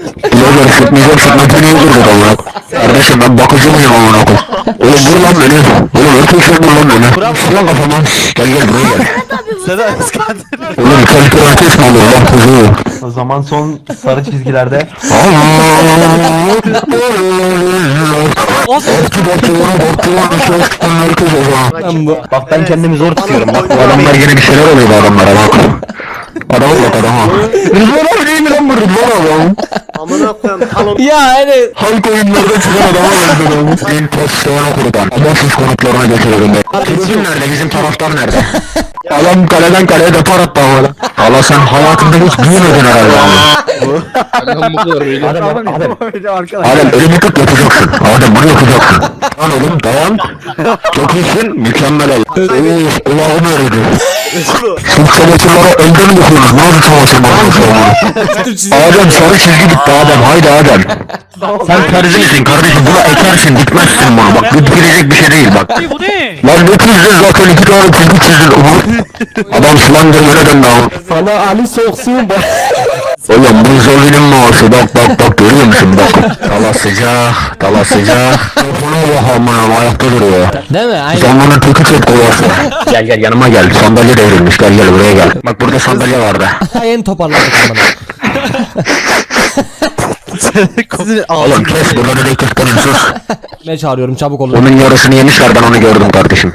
Birader sıkmayacaksak makineyi kırdık amına Kardeşim ben bakıcı mıyım amına koy Oğlum vur lan beni Oğlum öpüşür vur lan beni Vur lan kafama Gel gel buraya gel Sedat İskender. Oğlum kalite ateş mi olur lan kuzu O zaman son sarı çizgilerde. Lan bu. Bak ben kendimi zor tutuyorum. Bak Bu adamlar yine bir şeyler oluyor bu adamlara bak. Adama bak adama. Rıdvan abi değil mi lan bu Rıdvan adam? Amına koyayım talon. Ya hani Halk oyunlarda çıkan adama benziyor. En pozisyona kurudan. Amansız konuklarına geçirelim be. Bizim nerede? Bizim taraftar nerede? Adam kaleden kaleye depar attı havada. Allah sen hayatında hiç büyümedin herhalde ama. Adem Adem. Adem elini tut yapacaksın. Adem bunu yapacaksın. Lan oğlum dayan. Çok iyisin. Mükemmel ol. Of Allah'ım öğretti. Siz çamaşırları elde mi yıkıyorsunuz? Nasıl çamaşır makinesi Adem sarı çizgi bitti Adem. Haydi Adem. Sen terzisin kardeşim. Bunu ekersin. Dikmezsin bunu. Bak bitkirecek bir şey değil bak. Bu ne? Lan ne çizdin zaten iki tane çizgi çizdin. Adam yere döndü ama. sana Ali soksun bak. Oğlum bu Zovi'nin maaşı bak bak bak görüyor musun bak. Tala sıcak, tala sıcak. Telefona bak amına ayakta duruyor. Değil mi? Aynen. Sen bana teki çek kovası. gel gel yanıma gel. Sandalye devrilmiş gel gel buraya gel. Bak burada sandalye vardı. En toparladık amına. Sizin Oğlum kes burada da sus. Ne çağırıyorum çabuk olun. Onun yarısını yemişler ben onu gördüm kardeşim.